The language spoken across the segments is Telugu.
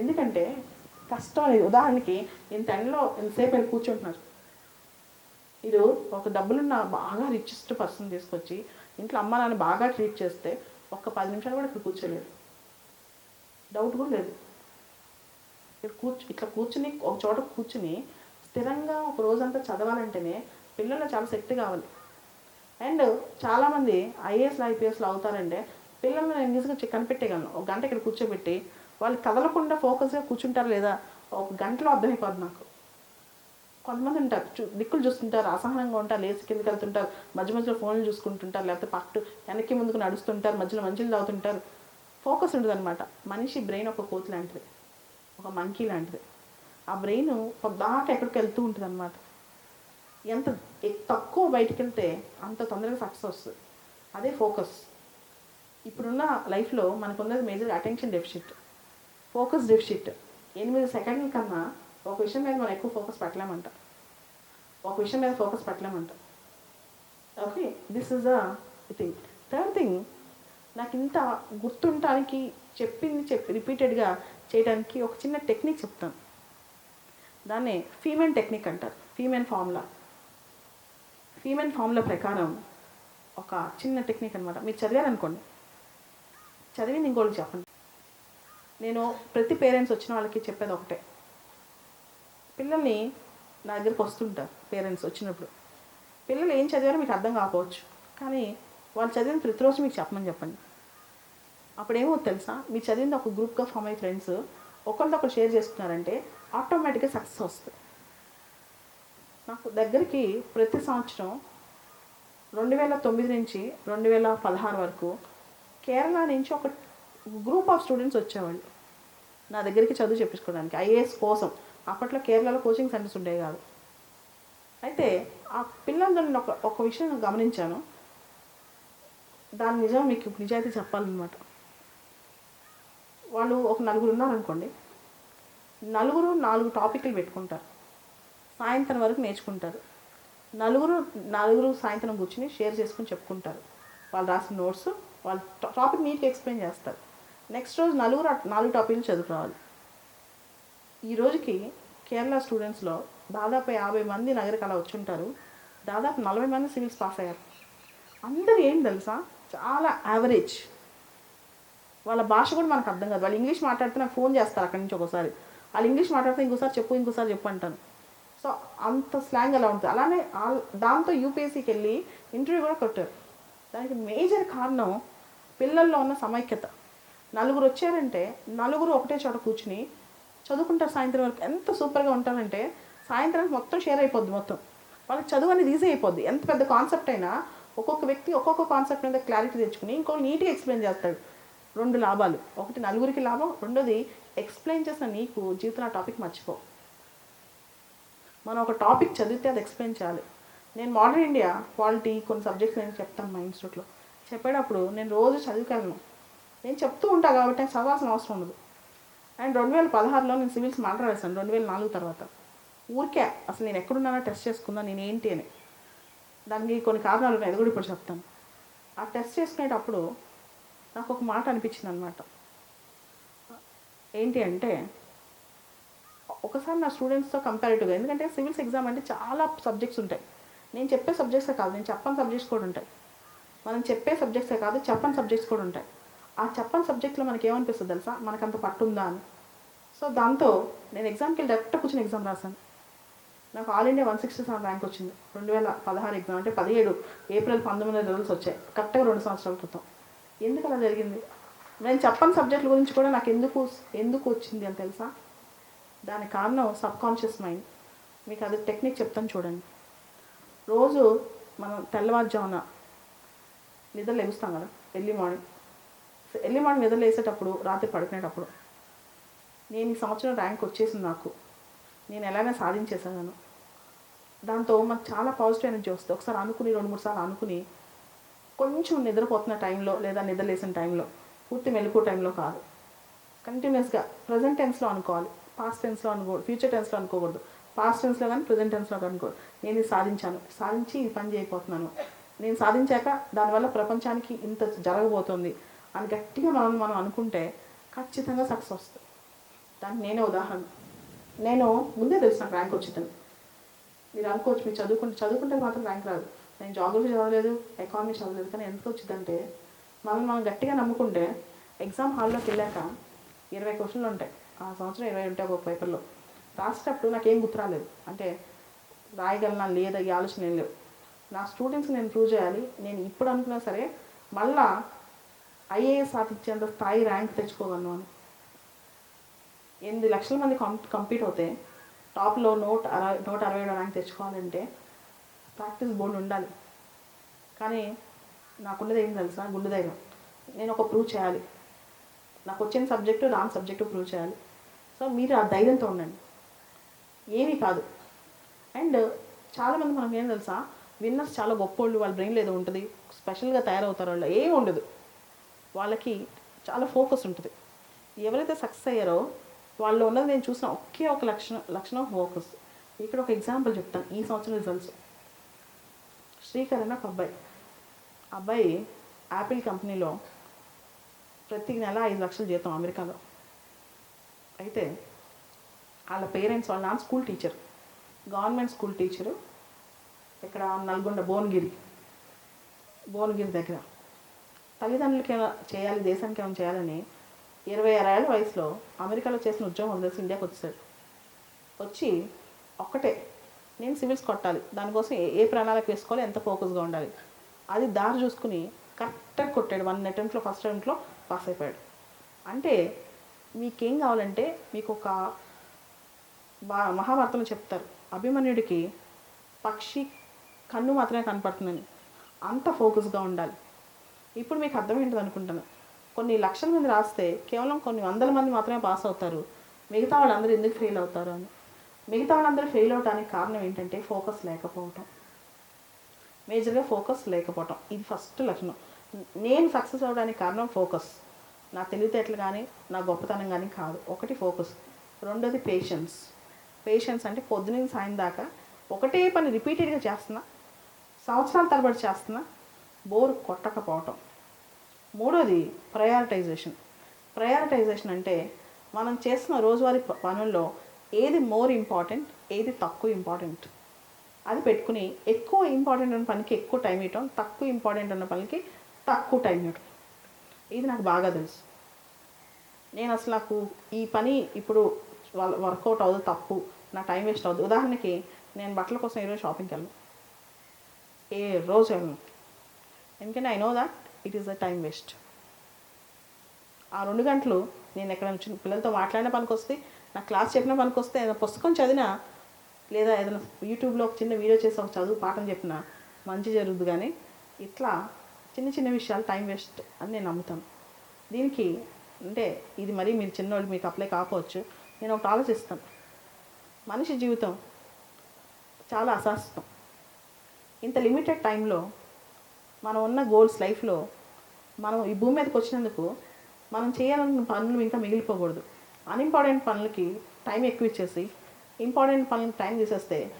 ఎందుకంటే కష్టం అనేది ఉదాహరణకి ఇంత ఎండలో ఎంతసేపు వెళ్ళి కూర్చుంటున్నారు ఇది ఒక డబ్బులున్న బాగా రిచెస్ట్ పర్సన్ తీసుకొచ్చి ఇంట్లో అమ్మ నాన్న బాగా ట్రీట్ చేస్తే ఒక్క పది నిమిషాలు కూడా ఇక్కడ కూర్చోలేదు డౌట్ కూడా లేదు. ఇక్కడ కూర్చు ఇట్లా కూర్చుని ఒక చోట కూర్చుని స్థిరంగా ఒక రోజంతా చదవాలంటేనే పిల్లల్లో చాలా శక్తి కావాలి. అండ్ చాలామంది ఐఏఎస్లు ఐపీఎస్లు అవుతారంటే పిల్లల్ని నేను తీసుకొచ్చి కనిపెట్టేయగలను. ఒక గంట ఇక్కడ కూర్చోబెట్టి వాళ్ళు కదలకుండా ఫోకస్గా కూర్చుంటారు లేదా? ఒక గంటలో అర్థమైపోద్ది నాకు. కొంతమంది ఉంటారు చూ దిక్కులు చూస్తుంటారు అసహనంగా ఉంటారు లేచి కిందకి వెళ్తుంటారు మధ్య మధ్యలో ఫోన్లు చూసుకుంటుంటారు లేకపోతే పట్టు వెనక్కి ముందుకు నడుస్తుంటారు మధ్యలో మంచిలు తాగుతుంటారు. ఫోకస్ ఉంటుంది అనమాట మనిషి బ్రెయిన్ ఒక కోతి లాంటిది ఒక మంకీ లాంటిది. ఆ బ్రెయిన్ పొద్దాక ఎక్కడికి వెళ్తూ ఉంటుంది అనమాట ఎంత తక్కువ బయటికి వెళ్తే అంత తొందరగా సక్సెస్ వస్తుంది. అదే ఫోకస్. ఇప్పుడున్న లైఫ్లో మనకు ఉన్నది major attention deficit. Focus deficit ఎనిమిది సెకండ్ల కన్నా ఒక విషయం మీద మనం ఎక్కువ ఫోకస్ పెట్టలేమంట. ఒక విషయం మీద focus పెట్టలేమంట. Okay this is the thing. Third thing నాకు ఇంత గుర్తుండటానికి చెప్పింది చెప్పి రిపీటెడ్గా చేయడానికి ఒక చిన్న టెక్నిక్ చెప్తాను. దాన్ని ఫీమెన్ టెక్నిక్ అంటారు. ఫీమెన్ ఫార్ములా. ఫీమెన్ ఫార్ములా ప్రకారం ఒక చిన్న టెక్నిక్ అనమాట మీరు చదివారనుకోండి. చదివింది ఇంకోటి చెప్పండి. నేను ప్రతి పేరెంట్స్ వచ్చిన వాళ్ళకి చెప్పేది ఒకటే. పిల్లల్ని నా దగ్గరికి వస్తుంటారు పేరెంట్స్ వచ్చినప్పుడు. పిల్లలు ఏం చదివారో మీకు అర్థం కాకపోవచ్చు. కానీ వాళ్ళు చదివిన ప్రతిరోజు మీకు చెప్పమని చెప్పండి. అప్పుడేమో తెలుసా? మీరు చదివింది ఒక గ్రూప్గా ఫామ్ అయ్యే ఫ్రెండ్స్ ఒకరితో ఒకరు షేర్ చేసుకున్నారంటే ఆటోమేటిక్గా సక్సెస్ వస్తుంది. నాకు దగ్గరికి ప్రతి సంవత్సరం రెండు వేల తొమ్మిది నుంచి రెండు వేల పదహారు వరకు కేరళ నుంచి ఒక గ్రూప్ ఆఫ్ స్టూడెంట్స్ వచ్చేవాళ్ళు. నా దగ్గరికి చదువు చెప్పించుకోవడానికి ఐఏఎస్ కోసం. అప్పట్లో కేరళలో కోచింగ్ సెంటర్స్ ఉండేవి కాదు. అయితే ఆ పిల్లలతో నేను ఒక ఒక విషయం గమనించాను. దాని నిజం మీకు నిజాయితీ చెప్పాలన్నమాట. వాళ్ళు ఒక నలుగురు ఉన్నారనుకోండి. నలుగురు నాలుగు టాపిక్లు పెట్టుకుంటారు. సాయంత్రం వరకు నేర్చుకుంటారు. నలుగురు నలుగురు సాయంత్రం కూర్చుని షేర్ చేసుకుని చెప్పుకుంటారు. వాళ్ళు రాసిన నోట్స్ వాళ్ళు టాపిక్ నీట్గా ఎక్స్ప్లెయిన్ చేస్తారు. నెక్స్ట్ రోజు నలుగురు నాలుగు టాపిక్లు చదువుకోవాలి. ఈ రోజుకి కేరళ స్టూడెంట్స్లో దాదాపు యాభై మంది నగరికి అలా వచ్చి ఉంటారు దాదాపు నలభై మంది సివిల్స్ పాస్ అయ్యారు. అందరూ ఏం తెలుసా? చాలా యావరేజ్ వాళ్ళ భాష కూడా మనకు అర్థం కాదు. వాళ్ళు ఇంగ్లీష్ మాట్లాడితే నాకు ఫోన్ చేస్తారు అక్కడి నుంచి ఒకసారి. వాళ్ళు ఇంగ్లీష్ మాట్లాడితే ఇంకోసారి చెప్పు ఇంకోసారి చెప్పు అంటాను సో అంత స్లాంగ్ అలా ఉంటుంది? అలానే దాంతో యూపీఎస్సీకి వెళ్ళి ఇంటర్వ్యూ కూడా కొట్టారు. దానికి మేజర్ కారణం పిల్లల్లో ఉన్న సమైక్యత. నలుగురు వచ్చారంటే నలుగురు ఒకటే చోట కూర్చుని చదువుకుంటారు సాయంత్రం వరకు. ఎంత సూపర్గా ఉంటారంటే సాయంత్రానికి మొత్తం షేర్ అయిపోద్ది మొత్తం. వాళ్ళకి చదువు అనేది ఈజీ అయిపోద్ది. ఎంత పెద్ద కాన్సెప్ట్ అయినా ఒక్కొక్క వ్యక్తి ఒక్కొక్క కాన్సెప్ట్ మీద క్లారిటీ తెచ్చుకుని ఇంకో నీట్గా ఎక్స్ప్లెయిన్ చేస్తాడు. రెండు లాభాలు. ఒకటి నలుగురికి లాభం రెండోది ఎక్స్ప్లెయిన్ చేసిన నీకు జీవితంలో ఆ టాపిక్ మర్చిపో. మనం ఒక టాపిక్ చదివితే అది ఎక్స్ప్లెయిన్ చేయాలి. నేను మోడర్న్ ఇండియా క్వాలిటీ కొన్ని సబ్జెక్ట్స్ నేను చెప్తాను మా ఇన్స్టిట్యూట్లో చెప్పేటప్పుడు నేను రోజు చదువుకెళ్ళను. నేను చెప్తూ ఉంటాను కాబట్టి నాకు చదవాల్సిన అవసరం ఉండదు. అండ్ రెండు వేల పదహారులో నేను సివిల్స్ మాట్లాడేసాను రెండు వేల నాలుగు తర్వాత. ఊరికే అసలు నేను ఎక్కడున్నానో టెస్ట్ చేసుకుందా నేను ఏంటి అని. దానికి కొన్ని కారణాలు ఉన్నాయి అది కూడా ఇప్పుడు చెప్తాను. ఆ టెస్ట్ చేసుకునేటప్పుడు నాకు ఒక మాట అనిపించింది అనమాట ఏంటి అంటే ఒకసారి నా స్టూడెంట్స్తో కంపారిటివ్గా ఎందుకంటే సివిల్స్ ఎగ్జామ్ అంటే చాలా సబ్జెక్ట్స్ ఉంటాయి. నేను చెప్పే సబ్జెక్ట్సే కాదు నేను చెప్పని సబ్జెక్ట్స్ కూడా ఉంటాయి. మనం చెప్పే సబ్జెక్ట్సే కాదు చెప్పని సబ్జెక్ట్స్ కూడా ఉంటాయి. ఆ చెప్పని సబ్జెక్ట్లో మనకి ఏమనిపిస్తుంది తెలుసా? మనకు అంత పట్టుందా అని. సో దాంతో నేను ఎగ్జామ్కి వెళ్ళి డైరెక్ట్ కూర్చొని ఎగ్జామ్ రాశాను. నాకు all India one sixty seven rank వచ్చింది. రెండు వేల పదహారు ఎగ్జామ్ అంటే పదిహేడు ఏప్రిల్ పంతొమ్మిది రిజల్ట్స్ వచ్చాయి. కరెక్ట్గా రెండు సంవత్సరాల క్రితం. ఎందుకు అలా జరిగింది? నేను చెప్పని సబ్జెక్టుల గురించి కూడా నాకు ఎందుకు ఎందుకు వచ్చింది అని తెలుసా? దాని కారణం సబ్ కాన్షియస్ మైండ్ మీకు అది టెక్నిక్ చెప్తాను చూడండి. రోజు మనం తెల్లవారుజామున నిద్ర లేస్తాం కదా ఎర్లీ మార్నింగ్ ఎర్లీ మార్నింగ్ నిద్రలేసేటప్పుడు రాత్రి పడుకునేటప్పుడు నేను ఈ సంవత్సరం ర్యాంక్ వచ్చేసింది నాకు. నేను ఎలాగైనా సాధించేసాను దాంతో మాకు చాలా పాజిటివ్ ఎనర్జీ వస్తుంది. ఒకసారి అనుకుని రెండు మూడు సార్లు అనుకుని కొంచెం నిద్రపోతున్న టైంలో లేదా నిద్రలేసిన టైంలో పూర్తి మెలకు టైంలో కాదు. కంటిన్యూస్గా ప్రజెంట్ టెన్స్లో అనుకోవాలి. పాస్ట్ టెన్స్లో అనుకో ఫ్యూచర్ టెన్స్లో అనుకోకూడదు. పాస్ట్ టెన్స్లో కానీ ప్రజెంట్ టెన్స్లో అనుకోకూడదు. నేను ఇది సాధించాను. సాధించి ఈ పని చేయకపోతున్నాను. నేను సాధించాక దానివల్ల ప్రపంచానికి ఇంత జరగబోతుంది. అని గట్టిగా మనం మనం అనుకుంటే ఖచ్చితంగా సక్సెస్ వస్తుంది. దానికి నేనే ఉదాహరణ. నేను ముందే తెలుసు నాకు ర్యాంక్ వచ్చిందని. మీరు అనుకోవచ్చు మీరు చదువుకుంటే చదువుకుంటే మాత్రం ర్యాంక్ రాదు. నేను జాగ్రఫీ చదవలేదు ఎకానమీ చదవలేదు కానీ ఎందుకు వచ్చిందంటే మనం మనం గట్టిగా నమ్ముకుంటే ఎగ్జామ్ హాల్లోకి వెళ్ళాక ఇరవై క్వశ్చన్లు ఉంటాయి. ఆ సంవత్సరం ఇరవై ఉంటాయి ఒక పేపర్లో రాసేటప్పుడు నాకేం గుర్తురాలేదు అంటే రాయగలనా లేదా ఈ ఆలోచన ఏం లేవు నా స్టూడెంట్స్కి నేను ప్రూవ్ చేయాలి. నేను ఇప్పుడు అనుకున్నా సరే మళ్ళా ఐఏఎస్ సాధించేంత స్థాయి ర్యాంక్ తెచ్చుకోగలను అని. ఎనిమిది లక్షల మంది కం కంపీట్ అవుతే టాప్లో నూట అరవై నూట అరవై ఏడు ర్యాంక్ తెచ్చుకోవాలంటే ప్రాక్టీస్ బోర్డు ఉండాలి. కానీ నాకున్నది ఏం తెలుసా? గుండె ధైర్యం. నేను ఒక ప్రూవ్ చేయాలి. నాకు వచ్చిన సబ్జెక్టు రాని సబ్జెక్టు ప్రూవ్ చేయాలి. సో మీరు ఆ ధైర్యంతో ఉండండి. ఏమీ కాదు. అండ్ చాలామంది మనకు ఏం తెలుసా? విన్నర్స్ చాలా గొప్పోళ్ళు వాళ్ళ బ్రెయిన్ ఏదో ఉంటుంది. స్పెషల్గా తయారవుతారు వాళ్ళు. ఏమి ఉండదు. వాళ్ళకి చాలా ఫోకస్ ఉంటుంది. ఎవరైతే సక్సెస్ అయ్యారో వాళ్ళు ఉన్నది నేను చూసిన ఒకే ఒక లక్షణం లక్షణం ఫోకస్. ఇక్కడ ఒక ఎగ్జాంపుల్ చెప్తాను ఈ సంవత్సరం రిజల్ట్స్ శ్రీకర్ అనే ఒక అబ్బాయి. అబ్బాయి యాపిల్ కంపెనీలో ప్రతి నెల ఐదు లక్షలు జీతం అమెరికాలో. అయితే వాళ్ళ పేరెంట్స్ వాళ్ళ నాన్న school teacher. Government school teacher. ఇక్కడ నల్గొండ భువనగిరి. భువనగిరి దగ్గర. తల్లిదండ్రులకి ఏమైనా చేయాలి దేశానికి ఏమైనా చేయాలని ఇరవై ఆరేళ్ళ వయసులో అమెరికాలో చేసిన ఉద్యోగం వదిలేసి ఇండియాకి వచ్చేసాడు. వచ్చి ఒక్కటే నేను సివిల్స్ కొట్టాలి దానికోసం ఏ ప్రణాళిక వేసుకోవాలి ఎంత ఫోకస్గా ఉండాలి అది దారి చూసుకుని కరెక్ట్గా కొట్టాడు. వన్ అటెంప్ట్లో ఫస్ట్ అటెంప్ట్లో పాస్ అయిపోయాడు. అంటే మీకేం కావాలంటే మీకు ఒక బా మహాభారతంలో చెప్తారు అభిమన్యుడికి పక్షి కన్ను మాత్రమే కనపడుతుందని. అంత ఫోకస్గా ఉండాలి. ఇప్పుడు మీకు అర్థమైంటుంది అనుకుంటాను. కొన్ని లక్షల మంది రాస్తే కేవలం కొన్ని వందల మంది మాత్రమే పాస్ అవుతారు. మిగతా వాళ్ళందరూ ఎందుకు ఫెయిల్ అవుతారు అని. మిగతా వాళ్ళందరూ ఫెయిల్ అవడానికి కారణం ఏంటంటే ఫోకస్ లేకపోవటం. మేజర్గా ఫోకస్ లేకపోవటం. ఇది ఫస్ట్ లక్షణం. నేను సక్సెస్ అవ్వడానికి కారణం ఫోకస్ నా తెలివితేటలు కానీ నా గొప్పతనం కానీ కాదు. ఒకటి ఫోకస్ రెండోది పేషెన్స్ పేషెన్స్ అంటే పొద్దున సాయం దాకా ఒకటే పని రిపీటెడ్గా చేస్తున్నా. సంవత్సరాల తరబడి చేస్తున్నా. బోర్ కొట్టకపోవటం. మూడోది ప్రయారిటైజేషన్ ప్రయారిటైజేషన్ అంటే మనం చేస్తున్న రోజువారీ పనుల్లో ఏది మోర్ ఇంపార్టెంట్ ఏది తక్కువ ఇంపార్టెంట్ అది పెట్టుకుని ఎక్కువ ఇంపార్టెంట్ ఉన్న పనికి ఎక్కువ టైం ఇవ్వటం తక్కువ ఇంపార్టెంట్ ఉన్న పనికి తక్కువ టైం ఇవ్వటం. ఇది నాకు బాగా తెలుసు. నేను అసలు నాకు ఈ పని ఇప్పుడు వాళ్ళ వర్కౌట్ అవ్వదు తప్పు. నా టైం వేస్ట్ అవ్వదు. ఉదాహరణకి నేను బట్టల కోసం ఈరోజు షాపింగ్కి వెళ్ళను. ఏ రోజు వెళ్ళను. ఎందుకంటే I know that it is the time waste ఆ రెండు గంటలు నేను ఎక్కడ నుంచి పిల్లలతో మాట్లాడిన పనికి వస్తే నా క్లాస్ చెప్పిన పనికి వస్తే ఏదైనా పుస్తకం చదివినా లేదా ఏదైనా యూట్యూబ్లో ఒక చిన్న వీడియో చేసి ఒక చదువు పాఠం చెప్పినా మంచి జరుగుద్ది కానీ ఇట్లా చిన్న చిన్న విషయాలు టైం వేస్ట్ అని నేను నమ్ముతాను. దీనికి అంటే ఇది మరీ మీరు చిన్నోళ్ళు మీకు అప్లై కాకపోవచ్చు. నేను ఒకటి ఆలోచిస్తాను. మనిషి జీవితం చాలా అశాస్తం ఇంత లిమిటెడ్ టైంలో మనం ఉన్న గోల్స్ లైఫ్లో మనం ఈ భూమి మీదకి వచ్చినందుకు మనం చేయాలనుకున్న పనులు ఇంకా మిగిలిపోకూడదు. అన్ఇంపార్టెంట్ పనులకి టైం ఎక్కువ ఇచ్చేసి ఇంపార్టెంట్ పనులకి టైం తీసేస్తే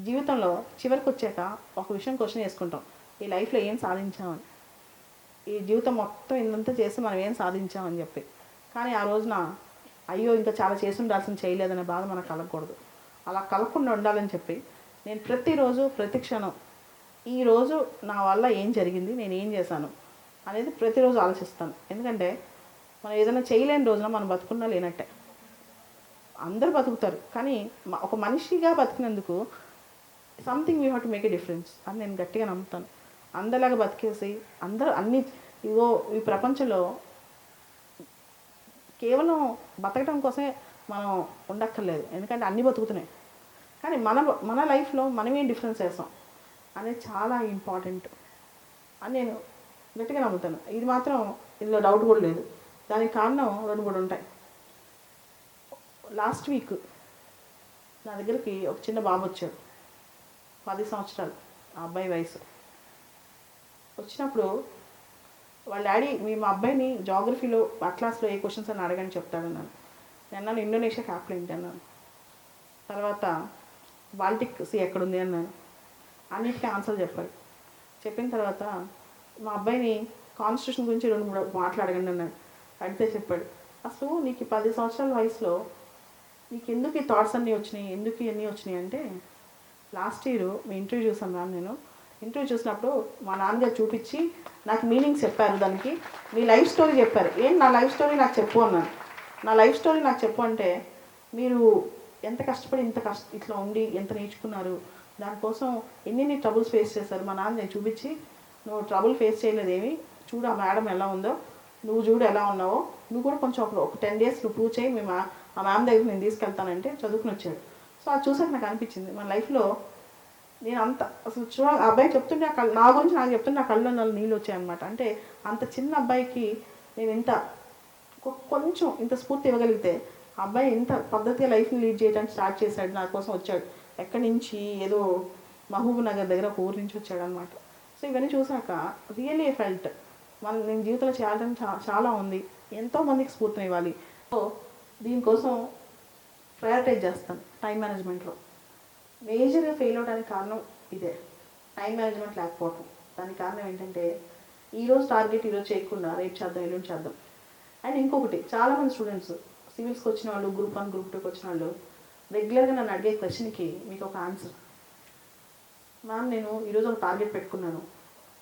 జీవితంలో చివరికి వచ్చాక ఒక విషయం క్వశ్చన్ చేసుకుంటాం ఈ లైఫ్లో ఏం సాధించామని. ఈ జీవితం మొత్తం ఇంతంతా చేసి మనం ఏం సాధించామని చెప్పి. కానీ ఆ రోజున అయ్యో ఇంకా చాలా చేసి ఉండాల్సిన చేయలేదనే బాధ మనకు కలగకూడదు. అలా కలగకుండా ఉండాలని చెప్పి నేను ప్రతిరోజు ప్రతి క్షణం ఈ రోజు నా వల్ల ఏం జరిగింది? నేను ఏం చేశాను? అనేది ప్రతిరోజు ఆలోచిస్తాను. ఎందుకంటే మనం ఏదైనా చేయలేని రోజున మనం బతుకున్నా లేనట్టే. అందరూ బతుకుతారు. కానీ ఒక మనిషిగా బతికినందుకు something we have to make a difference అని నేను గట్టిగా నమ్ముతాను. అందరిలాగా బతికేసి అందరూ అన్ని ఇగో ఈ ప్రపంచంలో కేవలం బతకడం కోసమే మనం ఉండక్కర్లేదు. ఎందుకంటే అన్నీ బతుకుతున్నాయి. కానీ మన మన లైఫ్లో మనమేం డిఫరెన్స్ చేస్తాం? అనేది చాలా ఇంపార్టెంట్ అని నేను గట్టిగా నమ్ముతాను. ఇది మాత్రం ఇందులో డౌట్ కూడా లేదు. దానికి కారణం రెండు మూడు ఉంటాయి. లాస్ట్ వీక్ నా దగ్గరికి ఒక చిన్న బాబు వచ్చాడు. పది సంవత్సరాలు. ఆ అబ్బాయి వయసు. వచ్చినప్పుడు వాళ్ళ డాడీ మీ మా అబ్బాయిని జాగ్రఫీలో అట్లాస్లో ఏ క్వశ్చన్స్ అని అడగని చెప్తాడన్నాను నేను అన్నాను ఇండోనేషియా క్యాపిటల్ ఏంటి అన్నాను. తర్వాత బాల్టిక్ సీ ఎక్కడుంది అన్నాను. అన్నిటికీ ఆన్సర్ చెప్పాడు చెప్పిన తర్వాత మా అబ్బాయిని కాన్స్టిట్యూషన్ గురించి రెండు మూడు మాట్లాడగండి అన్నాడు. అడిగితే చెప్పాడు అసలు నీకు పది సంవత్సరాల వయసులో నీకు ఎందుకు ఈ థాట్స్ అన్నీ వచ్చినాయి? ఎందుకు ఇవన్నీ వచ్చినాయి? అంటే లాస్ట్ ఇయర్ మీ ఇంటర్వ్యూ చూసాను మ్యామ్ నేను. ఇంటర్వ్యూ చూసినప్పుడు మా నాన్నగారు చూపించి నాకు మీనింగ్స్ చెప్పారు దానికి. మీ లైఫ్ స్టోరీ చెప్పారు. ఏం నా లైఫ్ స్టోరీ నాకు చెప్పు అన్నాను నా లైఫ్ స్టోరీ నాకు చెప్పు అంటే మీరు ఎంత కష్టపడి ఇంత కష్ట ఇట్లా ఉండి ఎంత నేర్చుకున్నారు? దానికోసం ఎన్ని ట్రబుల్స్ ఫేస్ చేశారు మా నాన్న నేను చూపించి నువ్వు ట్రబుల్ ఫేస్ చేయలేదేమి? చూడు ఆ మేడం ఎలా ఉందో. నువ్వు చూడు ఎలా ఉన్నావో. నువ్వు కూడా కొంచెం ఒక ఒక టెన్ డేస్ నువ్వు ప్రూవ్ చేయి. మేము ఆ- మ్యామ్ దగ్గర నేను తీసుకెళ్తానంటే చదువుకుని వచ్చాడు. సో అది చూసాక నాకు అనిపించింది. మన లైఫ్లో నేను అంత అసలు చూడ ఆ అబ్బాయి చెప్తుంటే కళ్ళు నా గురించి నాకు చెప్తుంటే నా కళ్ళు నాలుగు నీళ్ళు వచ్చాయన్నమాట. అంటే అంత చిన్న అబ్బాయికి నేను ఇంత కొ- కొంచెం ఇంత స్ఫూర్తి ఇవ్వగలిగితే ఆ అబ్బాయి ఇంత పద్ధతిగా లైఫ్ని లీడ్ చేయడానికి స్టార్ట్ చేశాడు నా కోసం వచ్చాడు. ఎక్కడి నుంచి ఏదో మహబూబ్ నగర్ దగ్గర ఒక ఊరు నుంచి వచ్చాడు అనమాట సో ఇవన్నీ చూసాక రియల్లీ ఫెల్ట్. మన నేను జీవితంలో చేయాలని చా- చాలా ఉంది. ఎంతోమందికి స్ఫూర్తిని ఇవ్వాలి. సో దీనికోసం ప్రయారిటైజ్ చేస్తాను టైం మేనేజ్మెంట్లో మేజర్గా ఫెయిల్ అవడానికి కారణం ఇదే. టైం మేనేజ్మెంట్ లేకపోవటం. దానికి కారణం ఏంటంటే ఈరోజు టార్గెట్ ఈరోజు చేయకుండా రేపు చేద్దాం ఎల్లుండి చేద్దాం. అండ్ ఇంకొకటి చాలామంది స్టూడెంట్స్ సివిల్స్కి వచ్చిన వాళ్ళు గ్రూప్ వన్ గ్రూప్ టూకి వచ్చిన వాళ్ళు రెగ్యులర్గా నన్ను అడిగే క్వశ్చన్కి మీకు ఒక ఆన్సర్. మ్యామ్ నేను ఈరోజు ఒక టార్గెట్ పెట్టుకున్నాను.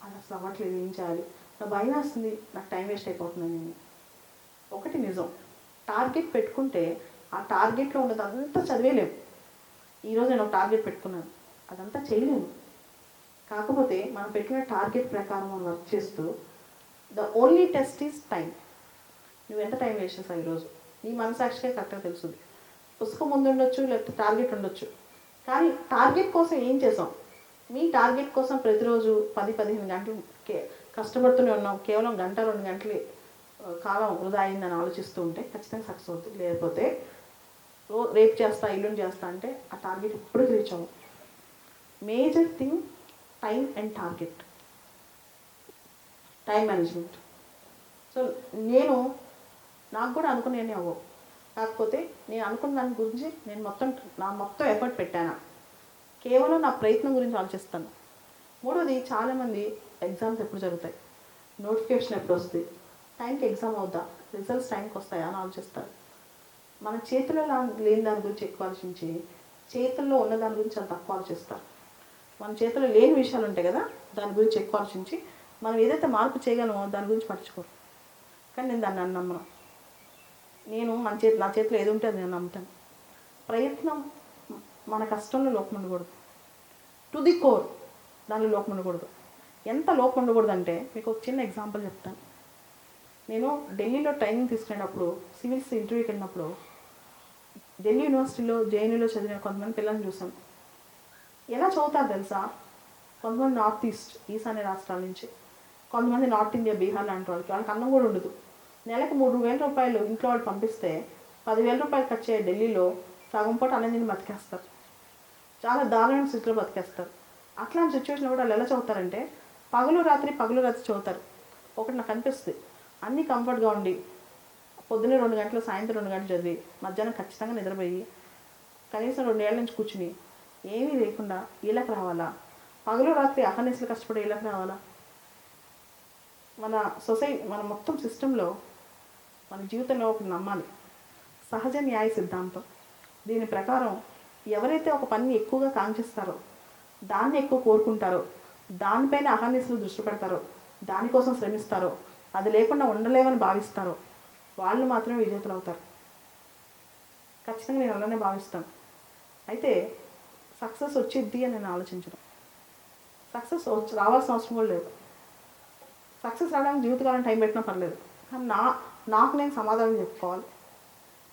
అది అసలు అవ్వట్లేదు ఏం చేయాలి? నా భయం వస్తుంది. నాకు టైం వేస్ట్ అయిపోతున్నాను నేను ఒకటి నిజం. టార్గెట్ పెట్టుకుంటే ఆ టార్గెట్లో ఉన్నదంతా చదివేలేము ఈరోజు నేను ఒక టార్గెట్ పెట్టుకున్నాను. అదంతా చేయలేము కాకపోతే మనం పెట్టిన టార్గెట్ ప్రకారం మనం వర్క్ చేస్తూ the only test is time. నువ్వు ఎంత టైం వేస్ట్ చేస్తావు ఈరోజు నీ మనసాక్షిగా కరెక్ట్గా తెలుస్తుంది. పుస్తకం ముందు ఉండొచ్చు లేకపోతే టార్గెట్ ఉండొచ్చు. కానీ టార్గెట్ కోసం ఏం చేసాం? మీ టార్గెట్ కోసం ప్రతిరోజు పది పదిహేను గంటలు కే కష్టపడుతూనే ఉన్నాం. కేవలం గంట రెండు గంటలే కాలం వృధా అయిందని ఆలోచిస్తూ ఉంటే ఖచ్చితంగా సక్సెస్ అవుతుంది లేకపోతే రేపు చేస్తా ఇల్లుని చేస్తా అంటే ఆ టార్గెట్ ఎప్పటికి reach అవ్వం major thing time and target. Time management. So నేను నాకు కూడా అనుకునేవి అవ్వవు. కాకపోతే నేను అనుకున్న దాని గురించి నేను మొత్తం నా మొత్తం ఎఫర్ట్ పెట్టాను? కేవలం నా ప్రయత్నం గురించి ఆలోచిస్తాను. మూడోది చాలామంది ఎగ్జామ్స్ ఎప్పుడు జరుగుతాయి? నోటిఫికేషన్ ఎప్పుడు వస్తుంది? టైంకి ఎగ్జామ్ అవుద్దా? రిజల్ట్స్ టైంకి వస్తాయా అని ఆలోచిస్తారు. మన చేతిలో లేని దాని గురించి ఎక్కువ ఆలోచించి చేతుల్లో ఉన్న దాని గురించి చాలా తక్కువ ఆలోచిస్తారు. మన చేతిలో లేని విషయాలు ఉంటాయి కదా దాని గురించి ఎక్కువ ఆలోచించి మనం ఏదైతే మార్పు చేయగలమో దాని గురించి పట్టించుకోరు. కానీ నేను దాన్ని నన్ను నమ్మను. నేను మన చేతి నా చేతిలో ఏది ఉంటే అది నేను నమ్ముతాను. ప్రయత్నం మన కష్టంలో లోపం ఉండకూడదు. టు ది కోర్ దానిలో లోపం ఉండకూడదు. ఎంత లోపం ఉండకూడదు అంటే మీకు ఒక చిన్న ఎగ్జాంపుల్ చెప్తాను. నేను ఢిల్లీలో ట్రైనింగ్ తీసుకునేటప్పుడు సివిల్స్ ఇంటర్వ్యూకి వెళ్ళినప్పుడు ఢిల్లీ యూనివర్సిటీలో జేఎన్యూలో చదివిన కొంతమంది పిల్లల్ని చూసాను ఎలా చదువుతారు తెలుసా? కొంతమంది నార్త్ ఈస్ట్ ఈశాన్య రాష్ట్రాల నుంచి. కొంతమంది నార్త్ ఇండియా బీహార్ లాంటి వాళ్ళకి. వాళ్ళకి అన్నం కూడా ఉండదు. నెలకు మూడు వేల రూపాయలు ఇంట్లో వాళ్ళు పంపిస్తే పదివేల రూపాయలు ఖర్చు అయ్యే ఢిల్లీలో సగం పూట అన్నం బతికేస్తారు. చాలా దారుణమైన స్థితిలో బతికేస్తారు. అట్లాంటి సిచ్యువేషన్ కూడా వాళ్ళు ఎలా చదువుతారంటే పగలు రాత్రి పగలు రాత్రి చదువుతారు. ఒకటి నాకు అనిపిస్తుంది. అన్నీ కంఫర్ట్గా ఉండి పొద్దున్నే రెండు గంటలు సాయంత్రం రెండు గంటలు చదివి మధ్యాహ్నం ఖచ్చితంగా నిద్రపోయి కనీసం రెండేళ్ళ నుంచి కూర్చుని ఏమీ లేకుండా ఇళ్ళకి రావాలా? పగలు రాత్రి అహర్నిశలు కష్టపడి ఇళ్ళకి రావాలా? మన సొసైటీ మన మొత్తం సిస్టంలో మన జీవితంలో ఒకటి నమ్మాలి. సహజ న్యాయ సిద్ధాంతం. దీని ప్రకారం ఎవరైతే ఒక పనిని ఎక్కువగా కాంక్షిస్తారో దాన్ని ఎక్కువ కోరుకుంటారో దానిపైన అహర్నిశలు దృష్టి పెడతారో దానికోసం శ్రమిస్తారో అది లేకుండా ఉండలేమని భావిస్తారో వాళ్ళు మాత్రమే విజేతలు అవుతారు. ఖచ్చితంగా నేను అలానే భావిస్తాను. అయితే సక్సెస్ వచ్చిద్ది అని నేను ఆలోచించడం సక్సెస్ రావాల్సిన అవసరం కూడా లేదు. సక్సెస్ రావడానికి జీవితకాలం టైం పెట్టినా పర్లేదు. కానీ నా నాకు నేను సమాధానం చెప్పుకోవాలి.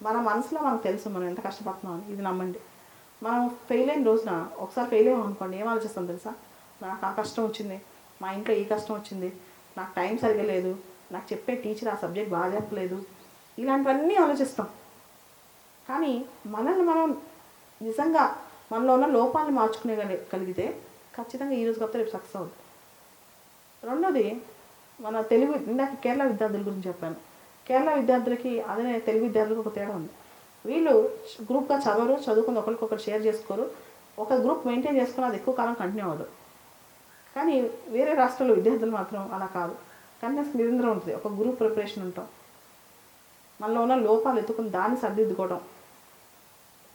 మన మనసులో మనకు తెలుసు మనం ఎంత కష్టపడుతున్నాం అని. ఇది నమ్మండి. మనం ఫెయిల్ అయిన రోజున ఒకసారి ఫెయిల్ అయ్యాం అనుకోండి ఏం ఆలోచిస్తాం తెలుసా? నాకు ఆ కష్టం వచ్చింది మా ఇంట్లో ఈ కష్టం వచ్చింది నాకు టైం సరిగ్గా లేదు నాకు చెప్పే టీచర్ ఆ సబ్జెక్ట్ బాగా చెప్పలేదు ఇలాంటివన్నీ ఆలోచిస్తాం. కానీ మనల్ని మనం నిజంగా మనలో ఉన్న లోపాలను మార్చుకునే కలిగితే ఖచ్చితంగా ఈ రోజు కాకపోతే రేపు సక్సెస్ అవుతుంది రెండోది మన తెలుగు ఇందాక కేరళ విద్యార్థుల గురించి చెప్పాను. కేరళ విద్యార్థులకి అదే తెలుగు విద్యార్థులకు ఒక తేడా ఉంది. వీళ్ళు గ్రూప్గా చదవరు చదువుకుని ఒకరికొకరు షేర్ చేసుకోరు. ఒక గ్రూప్ మెయింటైన్ చేసుకుని అది ఎక్కువ కాలం కంటిన్యూ అవ్వదు. కానీ వేరే రాష్ట్రాల్లో విద్యార్థులు మాత్రం అలా కాదు. కంటిన్యూస్ నిరంతరం ఉంటుంది. ఒక గ్రూప్ ప్రిపరేషన్ ఉంటాం. మనలో ఉన్న లోపాలు ఎత్తుకుని దాన్ని సర్దిద్దుకోవడం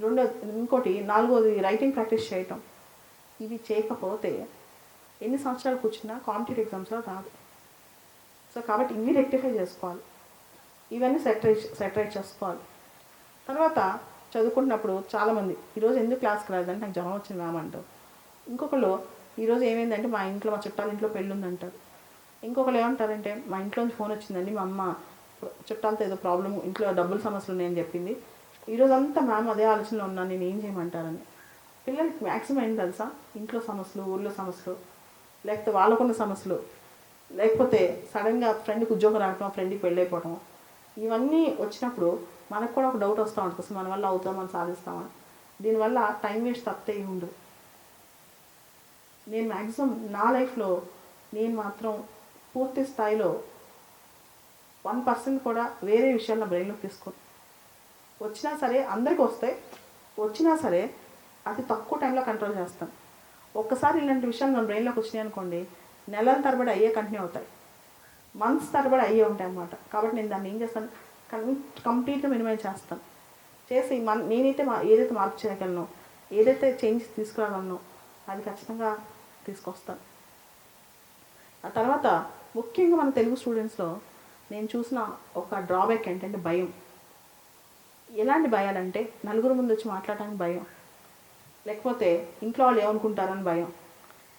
రెండో ఇంకోటి నాలుగోది రైటింగ్ ప్రాక్టీస్ చేయటం. ఇవి చేయకపోతే ఎన్ని సంవత్సరాలు కూర్చున్నా కాంపిటేటివ్ ఎగ్జామ్స్లో రాదు. సో కాబట్టి ఇవి రెక్టిఫై చేసుకోవాలి. ఇవన్నీ సెటరేట్ సెటరేట్ చేసుకోవాలి. తర్వాత చదువుకుంటున్నప్పుడు చాలామంది ఈరోజు ఎందుకు క్లాస్కి రాదంటే నాకు జ్వరం వచ్చింది మ్యామ్ ఇంకొకళ్ళు ఈరోజు ఏమైందంటే మా ఇంట్లో మా చుట్టాల ఇంట్లో పెళ్ళి ఉందంటారు. ఇంకొకళ్ళు ఏమంటారంటే మా ఇంట్లో నుంచి ఫోన్ వచ్చిందండి మా అమ్మ చుట్టాలతో ఏదో ప్రాబ్లం ఇంట్లో డబ్బుల సమస్యలు ఉన్నాయని చెప్పింది. ఈరోజు అంతా మ్యామ్ అదే ఆలోచనలో ఉన్నాను నేను ఏం చేయమంటారని. పిల్లలకి మ్యాక్సిమం ఏం తెలుసా? ఇంట్లో సమస్యలు ఊళ్ళో సమస్యలు లేకపోతే వాళ్ళకున్న సమస్యలు లేకపోతే సడన్గా ఫ్రెండ్కి ఉద్యోగం రావటం ఫ్రెండ్కి పెళ్ళైపోవటం ఇవన్నీ వచ్చినప్పుడు మనకు కూడా ఒక డౌట్ వస్తూ ఉంటుంది. మన వల్ల అవుతాం మనం సాధిస్తామా? దీనివల్ల టైం వేస్ట్ తప్పితే ఉండదు. నేను మ్యాక్సిమం నా లైఫ్లో నేను మాత్రం పూర్తి స్థాయిలో వన్ పర్సెంట్ కూడా వేరే విషయాలు నా బ్రెయిన్లోకి తీసుకోను. వచ్చినా సరే అందరికి వస్తాయి. వచ్చినా సరే అతి తక్కువ టైంలో కంట్రోల్ చేస్తాను. ఒక్కసారి ఇలాంటి విషయాలు మన బ్రెయిన్లోకి వచ్చినాయి అనుకోండి నెలల తరబడి అయ్యే కంటిన్యూ అవుతాయి. మంత్స్ తరబడి అయ్యే ఉంటాయి అన్నమాట. కాబట్టి నేను దాన్ని ఏం చేస్తాను? కం కంప్లీట్గా మినిమైజ్ చేస్తాను. చేసి మన నేనైతే మా ఏదైతే మార్పు చేయగలను ఏదైతే చేంజ్ తీసుకురాగలను అది ఖచ్చితంగా తీసుకొస్తాను. ఆ తర్వాత ముఖ్యంగా మన తెలుగు స్టూడెంట్స్లో నేను చూసిన ఒక డ్రాబ్యాక్ ఏంటంటే భయం. ఎలాంటి భయాలంటే నలుగురు ముందు వచ్చి మాట్లాడడానికి భయం. లేకపోతే ఇంట్లో వాళ్ళు ఏమనుకుంటారని భయం.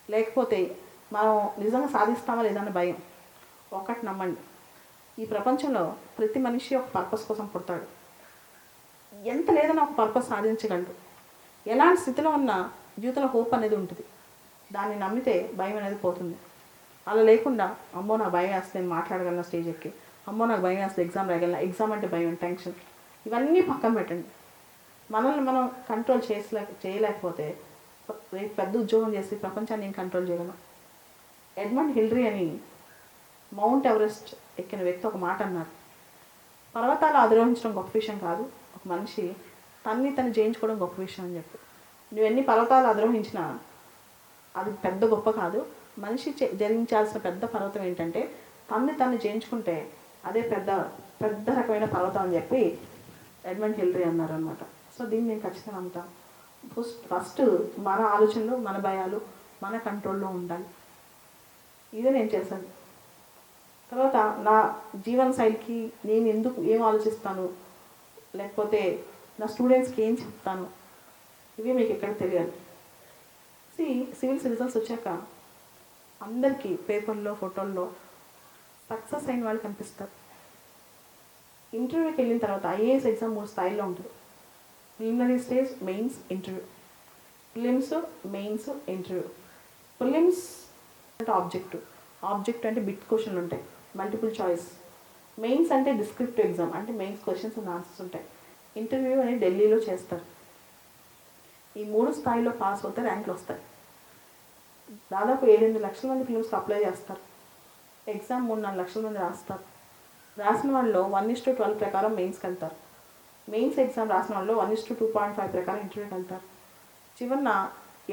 లేకపోతే మనం నిజంగా సాధిస్తామా లేదని భయం. ఒకటి నమ్మండి. ఈ ప్రపంచంలో ప్రతి మనిషి ఒక పర్పస్ కోసం పుడతాడు. ఎంత లేదన్నా ఒక పర్పస్ సాధించగలడు? ఎలాంటి స్థితిలో ఉన్న జీవితంలో హోప్ అనేది ఉంటుంది. దాన్ని నమ్మితే భయం అనేది పోతుంది. అలా లేకుండా అమ్మో నా భయం వేస్తే నేను మాట్లాడగలను స్టేజ్ ఎక్కి. అమ్మో నాకు భయం వేస్తే ఎగ్జామ్ రాయగలను. ఎగ్జామ్ అంటే భయం టెన్షన్ ఇవన్నీ పక్కన పెట్టండి. మనల్ని మనం కంట్రోల్ చేసలే చేయలేకపోతే రేపు పెద్ద ఉద్యోగం చేసి ప్రపంచాన్ని నేను కంట్రోల్ చేయగలం? ఎడ్మండ్ హిల్రీ అని మౌంట్ ఎవరెస్ట్ ఎక్కిన వ్యక్తి ఒక మాట అన్నారు పర్వతాలు అధిరోహించడం గొప్ప విషయం కాదు. ఒక మనిషి తన్ని తను జయించుకోవడం గొప్ప విషయం అని చెప్పి. నువ్వు ఎన్ని పర్వతాలు అధిరోహించినా అది పెద్ద గొప్ప కాదు. మనిషి చే- పెద్ద పర్వతం ఏంటంటే తన్ని తను జయించుకుంటే అదే పెద్ద పెద్ద రకమైన పర్వతం అని చెప్పి ఎడ్మండ్ హిల్రీ అన్నారు అనమాట సో దీన్ని నేను ఖచ్చితంగా నమ్ముతాను ఫస్ట్ ఫస్ట్ మన ఆలోచనలు మన భయాలు మన కంట్రోల్లో ఉండాలి. ఇదే నేను చేశాను. తర్వాత నా జీవన శైలికి నేను ఎందుకు ఏం ఆలోచిస్తాను? లేకపోతే నా స్టూడెంట్స్కి ఏం చెప్తాను? ఇవి మీకు ఎక్కడ తెలియాలి. సి సివిల్స్ రిజల్ట్స్ వచ్చాక అందరికీ పేపర్లో ఫోటోల్లో సక్సెస్ అయిన వాళ్ళు కనిపిస్తారు. ఇంటర్వ్యూకి వెళ్ళిన తర్వాత ఐఏఎస్ ఎగ్జామ్ మూడు స్థాయిలో ఉంటుంది. Preliminary stage mains interview. Prelims mains interview. Prelims అంటే ఆబ్జెక్టివ్ ఆబ్జెక్ట్ అంటే బిట్ క్వశ్చన్లు ఉంటాయి. మల్టిపుల్ చాయిస్ మెయిన్స్ అంటే డిస్క్రిప్టివ్ ఎగ్జామ్ అంటే మెయిన్స్ క్వశ్చన్స్ అండ్ ఆన్సర్స్ ఉంటాయి. ఇంటర్వ్యూ అనేది ఢిల్లీలో చేస్తారు. ఈ మూడు స్థాయిలో పాస్ అవుతే ర్యాంకులు వస్తాయి. దాదాపు ఏడెనిమిది లక్షల మంది ఫిలిమ్స్కి అప్లై చేస్తారు. ఎగ్జామ్ మూడు నాలుగు లక్షల మంది రాస్తారు. రాసిన వాళ్ళు వన్ ఇస్ టు ట్వెల్వ్ ప్రకారం మెయిన్స్కి వెళ్తారు మెయిన్స్ ఎగ్జామ్ రాసిన వాళ్ళు one is to two point five ప్రకారం ఇంటర్వ్యూకి వెళ్తారు చివరిన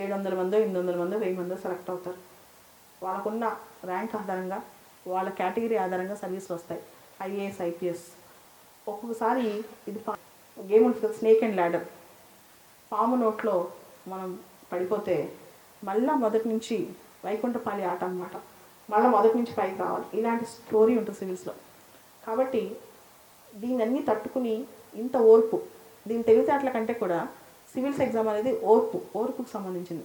ఏడు వందల మందో ఎనిమిది వందల మందో వెయ్యి మందో సెలెక్ట్ అవుతారు. వాళ్ళకున్న ర్యాంక్ ఆధారంగా వాళ్ళ కేటగిరీ ఆధారంగా సర్వీసులు వస్తాయి. IAS IPS. ఒక్కొక్కసారి ఇది గేమ్ ఉంటుంది కదా స్నేక్ అండ్ ల్యాడర్ పాము నోట్లో మనం పడిపోతే మళ్ళీ మొదటి నుంచి వైకుంఠపాలి ఆట అనమాట మళ్ళీ మొదటి నుంచి పైకి రావాలి. ఇలాంటి స్టోరీ ఉంటుంది సివిల్స్లో. కాబట్టి దీన్ని తట్టుకుని ఇంత ఓర్పు దీని తెలివితేటల కంటే కూడా సివిల్స్ ఎగ్జామ్ అనేది ఓర్పు ఓర్పుకు సంబంధించింది.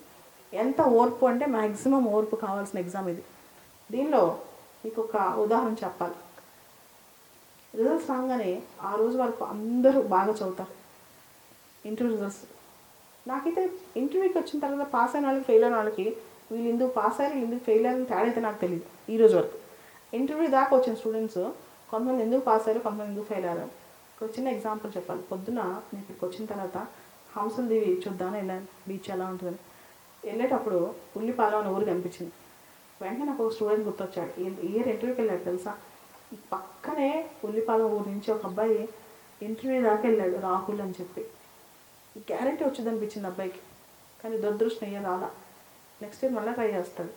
ఎంత ఓర్పు అంటే మ్యాక్సిమం ఓర్పు కావాల్సిన ఎగ్జామ్ ఇది. దీనిలో మీకు ఒక ఉదాహరణ చెప్పాలి. రిజల్ట్స్ రాగానే ఆ రోజు వరకు అందరూ బాగా చదువుతారు. ఇంటర్వ్యూ రిజల్ట్స్ నాకైతే ఇంటర్వ్యూకి వచ్చిన తర్వాత పాస్ అయిన వాళ్ళకి ఫెయిల్ అయిన వాళ్ళకి వీళ్ళు ఎందుకు పాస్ అయ్యారు ఎందుకు ఫెయిల్ అయ్యారు తేడా అయితే నాకు తెలియదు ఈ రోజు వరకు. ఇంటర్వ్యూ దాకా వచ్చిన స్టూడెంట్స్ కొంతమంది ఎందుకు పాస్ అయ్యారు కొంతమంది ఎందుకు ఫెయిల్ అయ్యారు. ఒక చిన్న ఎగ్జాంపుల్ చెప్పాలి. పొద్దున నేను ఇక్కడికి వచ్చిన తర్వాత హంసల దేవి చూద్దామని వెళ్ళాను. బీచ్ ఎలా ఉంటుందని. వెళ్ళేటప్పుడు ఉల్లిపాలెం అనే ఊరు కనిపించింది. వెంటనే నాకు ఒక స్టూడెంట్ గుర్తొచ్చాడు. ఇయర్ ఇంటర్వ్యూకి వెళ్ళాడు తెలుసా? పక్కనే ఉల్లిపాలెం ఊరి నుంచి ఒక అబ్బాయి ఇంటర్వ్యూ దాకా వెళ్ళాడు రాహుల్ అని చెప్పి. గ్యారంటీ వచ్చింది అనిపించింది అబ్బాయికి. కానీ దురదృష్టం అయ్యే రాలా. నెక్స్ట్ ఇయర్ మళ్ళీ ట్రై చేస్తాడు.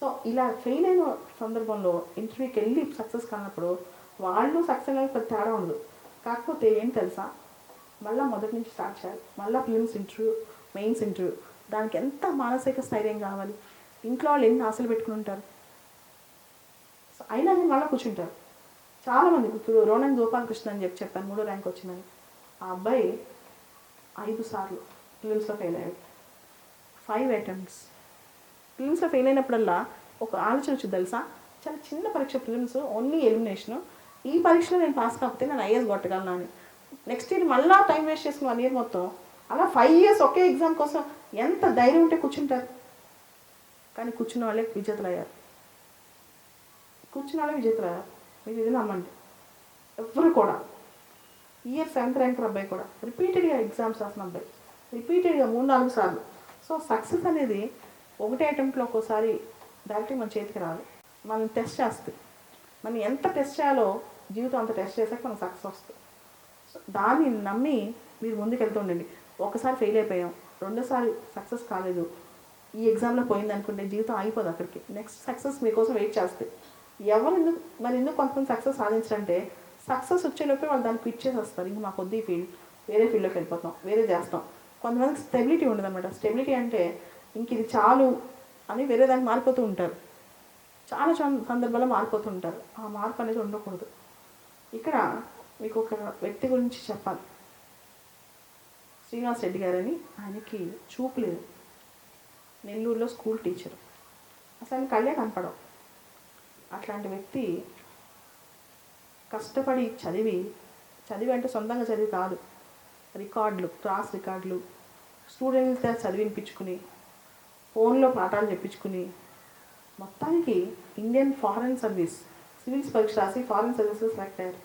సో ఇలా ఫెయిల్ అయిన సందర్భంలో ఇంటర్వ్యూకి వెళ్ళి సక్సెస్ కానప్పుడు వాళ్ళు సక్సెస్ అనేది పెద్ద తేడా ఉండదు కాకపోతే ఏం తెలుసా? మళ్ళీ మొదటి నుంచి స్టార్ట్ చేయాలి. మళ్ళీ ఫిలిమ్స్ ఇంటర్వ్యూ మెయిన్స్ ఇంటర్వ్యూ. దానికి ఎంత మానసిక స్థైర్యం కావాలి? ఇంట్లో వాళ్ళు ఎన్ని ఆశలు పెట్టుకుని ఉంటారు? అయినా కానీ మళ్ళీ కూర్చుంటారు. చాలామంది ఇప్పుడు రోణన్ గోపాలకృష్ణ అని చెప్పి చెప్పాను మూడో ర్యాంక్ వచ్చిందని. ఆ అబ్బాయి ఐదు సార్లు ఫిలిమ్స్లో ఫెయిల్ అయ్యాడు. ఫైవ్ అటెంప్ట్స్ ఫిలిమ్స్లో ఫెయిల్ అయినప్పుడల్లా ఒక ఆలోచన వచ్చింది తెలుసా? చాలా చిన్న పరీక్ష ఫిలిమ్స్ ఓన్లీ ఎలిమినేషన్ ఈ పరీక్షలో నేను పాస్ కాకపోతే నేను ఐఏఎస్ కొట్టగలను అని. నెక్స్ట్ ఇయర్ మళ్ళీ టైం వేస్ట్ చేసుకుని వన్ ఇయర్ మొత్తం. అలా ఫైవ్ ఇయర్స్ ఒకే ఎగ్జామ్ కోసం ఎంత ధైర్యం ఉంటే కూర్చుంటారు? కానీ కూర్చున్న వాళ్ళే విజేతలు అయ్యారు కూర్చున్న వాళ్ళే విజేతలు అయ్యారు మీరు ఇది నమ్మండి. ఎవరు కూడా ఇయర్ సెవెంత్ ర్యాంకర్ అబ్బాయి కూడా రిపీటెడ్గా ఎగ్జామ్స్ రాసిన అబ్బాయి. రిపీటెడ్గా మూడు నాలుగు సార్లు. సో సక్సెస్ అనేది ఒకటే అటెంప్ట్లో ఒక్కోసారి డైరెక్ట్గా మన చేతికి రాదు. మనం టెస్ట్ చేస్తే మనం ఎంత టెస్ట్ చేయాలో జీవితం అంత టెస్ట్ చేసాక మనకు సక్సెస్ వస్తుంది. సో దాన్ని నమ్మి మీరు ముందుకు వెళ్తూ ఉండండి. ఒకసారి ఫెయిల్ అయిపోయాం. రెండోసారి సక్సెస్ కాలేదు. ఈ ఎగ్జామ్లో పోయింది అనుకుంటే జీవితం ఆగిపోదు అక్కడికి. నెక్స్ట్ సక్సెస్ మీకోసం వెయిట్ చేస్తే. ఎవరు ఎందుకు మరి ఎందుకు కొంతమంది సక్సెస్ సాధించారంటే సక్సెస్ వచ్చేలోపే వాళ్ళు దాన్ని క్విట్ వస్తారు ఇంక మాకు వద్దు ఈ ఫీల్డ్ వేరే ఫీల్డ్లోకి వెళ్ళిపోతాం. వేరే చేస్తాం. కొంతమందికి స్టెబిలిటీ ఉండదు అనమాట స్టెబిలిటీ అంటే ఇంక ఇది చాలు అని వేరే దానికి మారిపోతూ ఉంటారు. చాలా చాలా సందర్భాల్లో మారిపోతూ ఉంటారు. ఆ మార్పు అనేది ఉండకూడదు. ఇక్కడ మీకు ఒక వ్యక్తి గురించి చెప్పాలి. శ్రీనివాస్ రెడ్డి గారని ఆయనకి చూపు లేదు. నెల్లూరులో స్కూల్ టీచర్. అసలు కళ్ళే కనపడవు అట్లాంటి వ్యక్తి కష్టపడి చదివి చదివి అంటే సొంతంగా చదివి కాదు. రికార్డులు క్లాస్ రికార్డులు స్టూడెంట్స్ చదివినిపించుకుని ఫోన్లో పాఠాలు చెప్పించుకుని మొత్తానికి ఇండియన్ ఫారెన్ సర్వీస్ సివిల్స్ పరీక్ష రాసి ఫారెన్ సర్వీసెస్ సెలెక్ట్ అయ్యారు.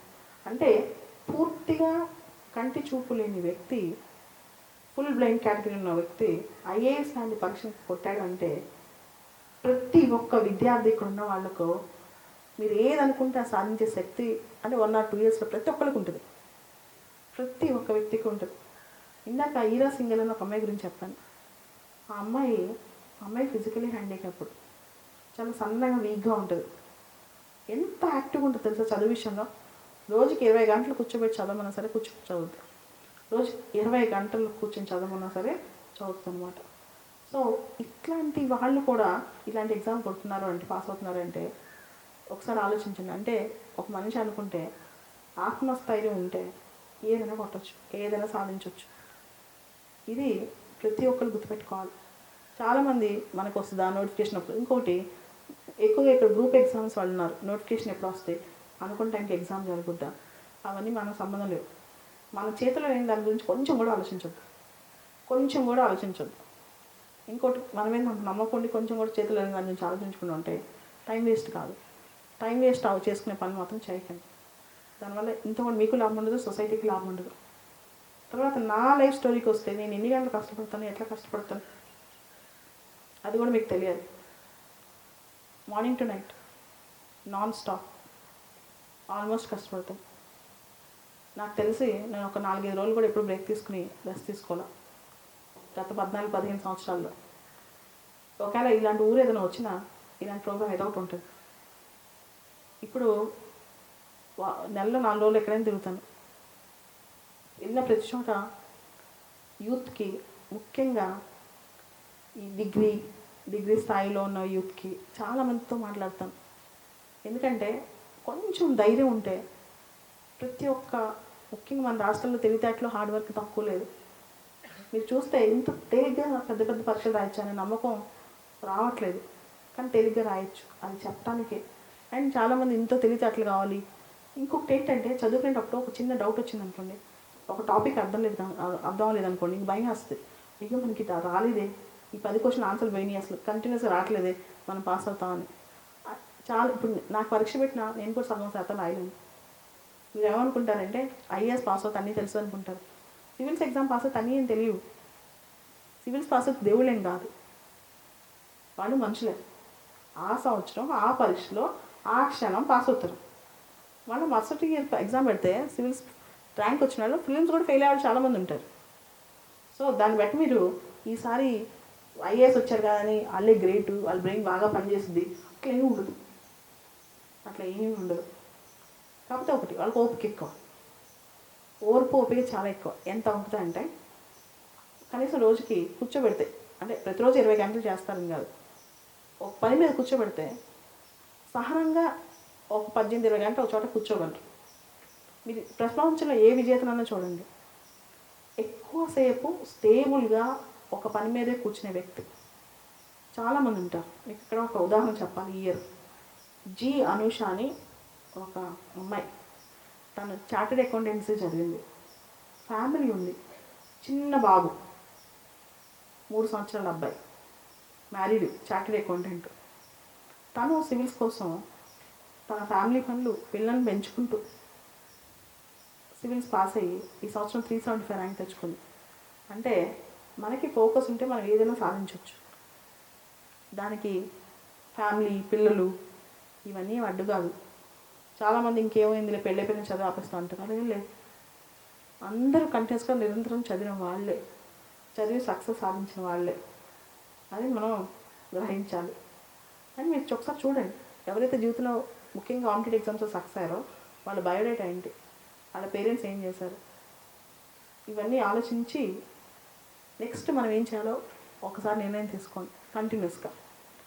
అంటే పూర్తిగా కంటి చూపు లేని వ్యక్తి ఫుల్ బ్లైండ్ కేటగిరీ ఉన్న వ్యక్తి ఐఏఎస్ లాంటి పరీక్ష కొట్టాడంటే ప్రతి ఒక్క విద్యార్థి ఇక్కడ ఉన్న వాళ్ళకు మీరు ఏదనుకుంటే అది సాధించే శక్తి అంటే వన్ ఆర్ టూ ఇయర్స్లో ప్రతి ఒక్కరికి ఉంటుంది. ప్రతి ఒక్క వ్యక్తికి ఉంటుంది. ఇందాక ఈరా సింగల్ అని ఒక అమ్మాయి గురించి చెప్పాను. ఆ అమ్మాయి ఆ అమ్మాయి ఫిజికలీ హ్యాండిక్యాప్డ్ చాలా సన్నగా వీక్గా ఉంటుంది. ఎంత యాక్టివ్గా ఉంటుంది తెలుసా చదువు విషయంలో? రోజుకి ఇరవై గంటలు కూర్చోబెట్టి చదవమన్నా సరే కూర్చొని చదువుతుంది రోజు ఇరవై గంటలు కూర్చొని చదవమన్నా సరే చదువుతుంది అనమాట సో ఇట్లాంటి వాళ్ళు కూడా ఇలాంటి ఎగ్జామ్ కొడుతున్నారు అంటే పాస్ అవుతున్నారు అంటే ఒకసారి ఆలోచించండి. అంటే ఒక మనిషి అనుకుంటే ఆత్మస్థైర్యం ఉంటే ఏదైనా కొట్టచ్చు ఏదైనా సాధించవచ్చు ఇది ప్రతి ఒక్కరు గుర్తుపెట్టుకోవాలి. చాలామంది మనకు వస్తుందా నోటిఫికేషన్ అప్పుడు? ఇంకోటి ఎక్కువగా ఇక్కడ గ్రూప్ ఎగ్జామ్స్ వాళ్ళు ఉన్నారు. నోటిఫికేషన్ ఎప్పుడు వస్తాయి? అనుకున్న టైంకి ఎగ్జామ్ జరుగుద్దా? అవన్నీ మనకు సంబంధం లేవు. మన చేతిలో లేని దాని గురించి కొంచెం కూడా ఆలోచించొద్దు. కొంచెం కూడా ఆలోచించొద్దు. ఇంకోటి మనం నమ్మకండి కొంచెం కూడా చేతిలో లేని దాని గురించి ఆలోచించుకుంటూ ఉంటే టైం వేస్ట్ కాదు. టైం వేస్ట్ అవ చేసుకునే పని మాత్రం చేయకండి. దానివల్ల ఇంత కూడా మీకు లాభం ఉండదు సొసైటీకి లాభం ఉండదు. తర్వాత నా లైఫ్ స్టోరీకి వస్తే నేను ఎన్ని గంటలు కష్టపడతాను ఎట్లా కష్టపడతాను? అది కూడా మీకు తెలియాలి. Morning to night non stop. Almost కష్టపడతాను. నాకు తెలిసి నేను ఒక నాలుగైదు రోజులు కూడా ఎప్పుడు బ్రేక్ తీసుకుని రెస్ట్ తీసుకోవాలా గత పద్నాలుగు పదిహేను సంవత్సరాల్లో. ఒకవేళ ఇలాంటి ఊరు ఏదైనా వచ్చినా ఇలాంటి ప్రోగ్రామ్ ఏదో ఒకటి ఉంటుంది. ఇప్పుడు వా- నెలలో నాలుగు రోజులు ఎక్కడైనా తిరుగుతాను. వెళ్ళిన ప్రతి చోట యూత్కి ముఖ్యంగా ఈ డిగ్రీ డిగ్రీ స్థాయిలో ఉన్న యూత్కి చాలా మందితో మాట్లాడతాను. ఎందుకంటే కొంచెం ధైర్యం ఉంటే ప్రతి ఒక్క ముఖ్యంగా మన రాష్ట్రంలో తెలివితేటలో హార్డ్ వర్క్ తక్కువ లేదు. మీరు చూస్తే ఇంత తేలిగ్గా పెద్ద పెద్ద పరీక్షలు రాయొచ్చు నమ్మకం రావట్లేదు. కానీ తేలిగ్గా రాయొచ్చు అది చెప్పడానికే అండ్ చాలామంది ఇంత తెలివితేటలు కావాలి. ఇంకొకటి ఏంటంటే చదువుకునేటప్పుడు ఒక చిన్న డౌట్ వచ్చింది అనుకోండి. ఒక టాపిక్ అర్థం లేదు అర్థం లేదు అనుకోండి ఇంక భయం వస్తుంది. అయ్యో మనకి రాలేదే. ఈ పది క్వశ్చన్ ఆన్సర్ పోయినాయి అసలు. కంటిన్యూస్గా రావట్లేదే. మనం పాస్ అవుతామని చాలా ఇప్పుడు నాకు పరీక్ష పెట్టినా నేను కూడా సగం శాతం రాయలేను. మీరు ఏమనుకుంటారంటే ఐఏఎస్ పాస్ అవుతా అన్నీ తెలుసు అనుకుంటారు. సివిల్స్ ఎగ్జామ్ పాస్ అవుతా అన్నీ ఏం తెలియవు. సివిల్స్ పాస్ అవుతుంది దేవుళ్ళేం కాదు. వాళ్ళు మనుషులే. ఆ సంవత్సరం ఆ పరీక్షలో ఆ క్షణం పాస్ అవుతారు. వాళ్ళు మరుసటి ఇయర్ ఎగ్జామ్ పెడితే సివిల్స్ ర్యాంక్ వచ్చిన వాళ్ళు ఫిలిమ్స్ కూడా ఫెయిల్ అయ్యే వాళ్ళు చాలామంది ఉంటారు. సో దాన్ని బట్టి మీరు ఈసారి ఐఏఎస్ వచ్చారు కదని వాళ్ళే గ్రేట్ వాళ్ళ బ్రెయిన్ బాగా పనిచేస్తుంది. అట్లా ఏమి ఉండదు. అట్లా ఏమీ ఉండదు. కాకపోతే ఒకటి వాళ్ళకి ఓపిక ఎక్కువ. ఓర్పు ఓపిక చాలా ఎక్కువ. ఎంత ఉంటుందంటే కనీసం రోజుకి కూర్చోబెడితే అంటే ప్రతిరోజు ఇరవై గంటలు చేస్తారని కాదు. ఒక పని మీద కూర్చోబెడితే సహనంగా ఒక పద్దెనిమిది ఇరవై గంటలు ఒక చోట కూర్చోగలరు. మీరు ప్రపంచంలో ఏ విజేతనన్నా చూడండి. ఎక్కువసేపు స్టేబుల్గా ఒక పని మీదే కూర్చునే వ్యక్తి. చాలామంది ఉంటారు. మీకు ఇక్కడ ఒక ఉదాహరణ చెప్పాలి. ఇయర్. జి. అనూష అని ఒక అమ్మాయి. తను చార్టెడ్ అకౌంటెన్సీ చదివింది. ఫ్యామిలీ ఉంది. చిన్న బాబు. మూడు సంవత్సరాల అబ్బాయి. Married chartered accountant. తను సివిల్స్ కోసం తన ఫ్యామిలీ పనులు పిల్లల్ని పెంచుకుంటూ సివిల్స్ పాస్ అయ్యి ఈ సంవత్సరం త్రీ సెవెంటీ ఫైవ్ ర్యాంక్ తెచ్చుకుంది. అంటే మనకి ఫోకస్ ఉంటే మనం ఏదైనా సాధించవచ్చు దానికి ఫ్యామిలీ పిల్లలు ఇవన్నీ అడ్డు కాదు. చాలామంది ఇంకేమైందిలే పెళ్ళైపోయిన చదువు ఆపేస్తా అంటున్నారు. అదే లేదు. అందరూ కంటిన్యూస్గా నిరంతరం చదివిన వాళ్ళే. చదివి సక్సెస్ సాధించిన వాళ్ళే. అది మనం గ్రహించాలి. అని మీరు ఒకసారి చూడండి. ఎవరైతే జీవితంలో ముఖ్యంగా కాంపిటేటివ్ ఎగ్జామ్స్లో సక్సెస్ అయ్యారో వాళ్ళ బయోడేటా ఏంటి? వాళ్ళ పేరెంట్స్ ఏం చేశారు? ఇవన్నీ ఆలోచించి నెక్స్ట్ మనం ఏం చేయాలో ఒకసారి నిర్ణయం తీసుకోండి. కంటిన్యూస్గా